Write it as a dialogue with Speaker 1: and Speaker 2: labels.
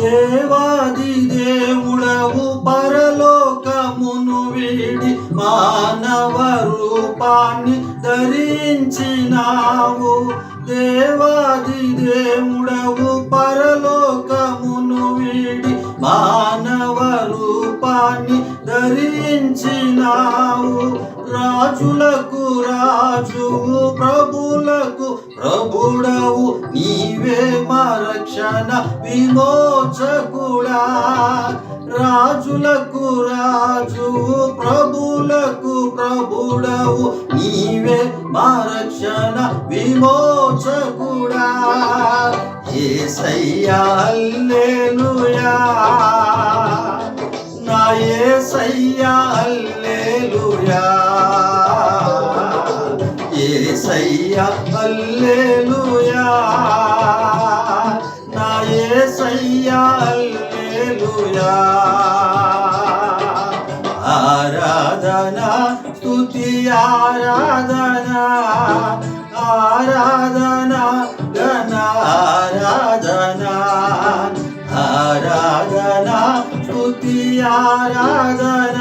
Speaker 1: దేవాది దేవుడవు పరలోకమును వీడి మానవ రూపాన్ని ధరించినావు. దేవాది దేవుడవు పరలోకమును వీడి మానవ రూపాన్ని ధరించినావు. రాజులకు రాజువు ప్రభులకు ప్రభుడవు నీ రక్షణ విమోచకుడా. రాజులకు రాజు ప్రభులకు ప్రభుడవు. నీవే మా రక్షణ విమోచకుడా. ఏసయ్యా హల్లెలూయా. నా ఏసయ్యా హల్లెలూయా. ఏసయ్యా హల్లెలూయా. నా ఏసయ్యా హల్లెలూయా ఆరాధన స్తుతి ఆరాధన ఆరాధన గణ ఆరాధన ఆరాధన స్తుతి ఆరాధన